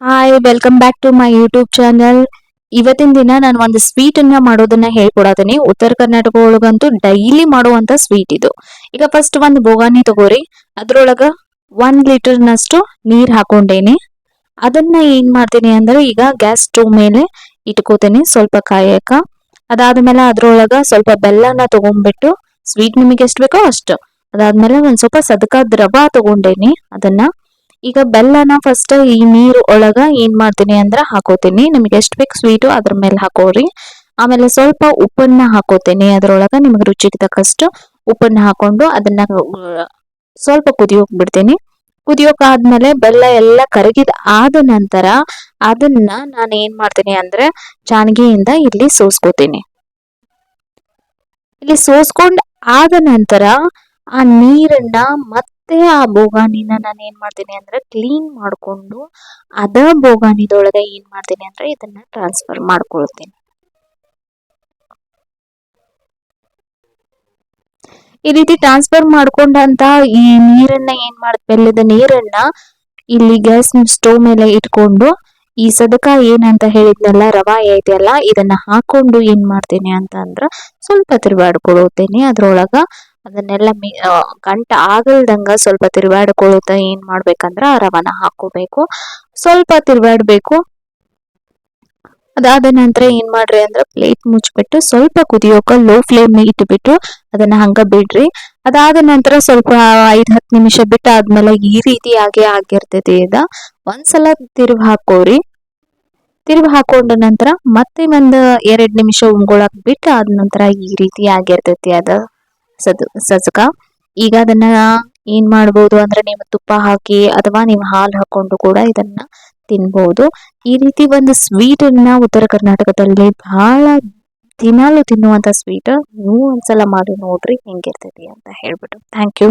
Hi welcome back to my YouTube channel ಇವತ್ತಿನ ದಿನ ನಾನು ಒಂದು ಸ್ವೀಟ್ ಅನ್ನ ಮಾಡೋದನ್ನ ಹೇಳ್ಕೊಡತೀನಿ. ಉತ್ತರ ಕರ್ನಾಟಕ ಒಳಗಂತೂ ಡೈಲಿ ಮಾಡುವಂತ ಸ್ವೀಟ್ ಇದು. ಈಗ ಫಸ್ಟ್ ಒಂದು ಬೋಗಾನಿ ತಗೋರಿ. ಅದ್ರೊಳಗ ಒಂದ್ ಲೀಟರ್ನಷ್ಟು ನೀರು ಹಾಕೊಂಡೇನಿ. ಅದನ್ನ ಏನ್ ಮಾಡ್ತೀನಿ ಅಂದ್ರೆ ಈಗ ಗ್ಯಾಸ್ ಸ್ಟವ್ ಮೇಲೆ ಇಟ್ಕೋತೀನಿ. ಸ್ವಲ್ಪ ಕಾಯಕ. ಅದಾದ್ಮೇಲೆ ಅದ್ರೊಳಗ ಸ್ವಲ್ಪ ಬೆಲ್ಲನ ತಗೊಂಡ್ಬಿಟ್ಟು ಸ್ವೀಟ್ ನಿಮಗೆ ಎಷ್ಟು ಬೇಕೋ ಅಷ್ಟು. ಅದಾದ್ಮೇಲೆ ಒಂದ್ ಸ್ವಲ್ಪ ಸದಕ ದ್ರವ ತಗೊಂಡೇನಿ. ಅದನ್ನ ಈಗ ಬೆಲ್ಲನ ಫಸ್ಟ್ ಈ ನೀರು ಒಳಗ ಏನ್ ಮಾಡ್ತೀನಿ ಅಂದ್ರ ಹಾಕೋತೀನಿ. ನಿಮ್ಗೆ ಎಷ್ಟು ಬೇಕು ಸ್ವೀಟು ಅದ್ರ ಮೇಲೆ ಹಾಕೋರಿ. ಆಮೇಲೆ ಸ್ವಲ್ಪ ಉಪ್ಪನ್ನ ಹಾಕೋತೀನಿ. ಅದ್ರೊಳಗ ನಿಮ್ಗೆ ರುಚಿಗೆ ತಕ್ಕಷ್ಟು ಉಪ್ಪನ್ನ ಹಾಕೊಂಡು ಅದನ್ನ ಸ್ವಲ್ಪ ಕುದಿಯೋಕ್ ಬಿಡ್ತೀನಿ. ಕುದಿಯೋಕ್ ಆದ್ಮೇಲೆ ಬೆಲ್ಲ ಎಲ್ಲ ಕರಗಿದ ಆದ ನಂತರ ಅದನ್ನ ನಾನು ಏನ್ ಮಾಡ್ತೀನಿ ಅಂದ್ರೆ ಜಾನ್ಗಿಯಿಂದ ಇಲ್ಲಿ ಸೋಸ್ಕೋತೀನಿ. ಇಲ್ಲಿ ಸೋಸ್ಕೊಂಡ್ ಆದ ನಂತರ ಆ ನೀರನ್ನ ಮತ್ತೆ ಆ ಬೋಗಾನಿನ ನಾನು ಏನ್ ಮಾಡ್ತೀನಿ ಅಂದ್ರೆ ಕ್ಲೀನ್ ಮಾಡ್ಕೊಂಡು ಅದ ಬೋಗಾನಿದೊಳಗೆ ಏನ್ ಮಾಡ್ತೀನಿ ಅಂದ್ರೆ ಇದನ್ನ ಟ್ರಾನ್ಸ್ಫರ್ ಮಾಡ್ಕೊಳ್ತೀನಿ. ಈ ರೀತಿ ಟ್ರಾನ್ಸ್ಫರ್ ಮಾಡ್ಕೊಂಡಂತ ಈ ನೀರನ್ನ ಏನ್ ಮಾಡ್, ಬೆಲ್ಲದ ನೀರನ್ನ ಇಲ್ಲಿ ಗ್ಯಾಸ್ ಸ್ಟೋವ್ ಮೇಲೆ ಇಟ್ಕೊಂಡು ಈ ಸದಕ ಏನಂತ ಹೇಳಿದ್ನಲ್ಲ ರವಾ ಐತೆಲ್ಲ ಇದನ್ನ ಹಾಕೊಂಡು ಏನ್ ಮಾಡ್ತೀನಿ ಅಂತ ಅಂದ್ರ ಸ್ವಲ್ಪ ತಿರುಗಾಡ್ಕೊಳ್ತೇನೆ. ಅದ್ರೊಳಗ ಅದನ್ನೆಲ್ಲ ಮಿ ಗಂಟ ಆಗಲ್ದಂಗ ಸ್ವಲ್ಪ ತಿರುಗಾಡ್ಕೊಳ್ತ ಏನ್ ಮಾಡ್ಬೇಕಂದ್ರ ರವನ ಹಾಕೋಬೇಕು. ಸ್ವಲ್ಪ ತಿರುಗಾಡ್ಬೇಕು ಅದಾದ ನಂತರ ಏನ್ ಮಾಡ್ರಿ ಅಂದ್ರ ಪ್ಲೇಟ್ ಮುಚ್ಚಿಬಿಟ್ಟು ಸ್ವಲ್ಪ ಕುದಿಯೋಕ ಲೋ ಫ್ಲೇಮ್ ಇಟ್ಬಿಟ್ಟು ಅದನ್ನ ಹಂಗ ಬಿಡ್ರಿ. ಅದಾದ ನಂತರ ಸ್ವಲ್ಪ ಐದ್ ಹತ್ತು ನಿಮಿಷ ಬಿಟ್ಟು ಆದ್ಮೇಲೆ ಈ ರೀತಿಯಾಗಿ ಆಗಿರ್ತೈತಿ ಇದ. ಒಂದ್ಸಲ ತಿರುಗಿ ಹಾಕೋರಿ. ತಿರುಗಿ ಹಾಕೊಂಡ ನಂತರ ಮತ್ತೆ ಒಂದ್ ಎರಡ್ ನಿಮಿಷ ಉಂಗೊಳಕ್ ಬಿಟ್ಟು ಆದ ನಂತರ ಈ ರೀತಿ ಆಗಿರ್ತೈತಿ ಅದ. ಸದ್ ಸಜ್ಜಕ ಈಗ ಅದನ್ನ ಏನ್ ಮಾಡ್ಬೋದು ಅಂದ್ರೆ ನೀವು ತುಪ್ಪ ಹಾಕಿ ಅಥವಾ ನೀವು ಹಾಲು ಹಾಕೊಂಡು ಕೂಡ ಇದನ್ನ ತಿನ್ಬಹುದು ಈ ರೀತಿ ಒಂದು ಸ್ವೀಟ್ ಅನ್ನ ಉತ್ತರ ಕರ್ನಾಟಕದಲ್ಲಿ ಬಹಳ ದಿನಾಲು ತಿನ್ನುವಂತ ಸ್ವೀಟ್ ನೀವು ಒಂದ್ಸಲ ಮಾಡಿ ನೋಡ್ರಿ ಹೆಂಗಿರ್ತೈತಿ ಅಂತ ಹೇಳ್ಬಿಟ್ಟು. Thank you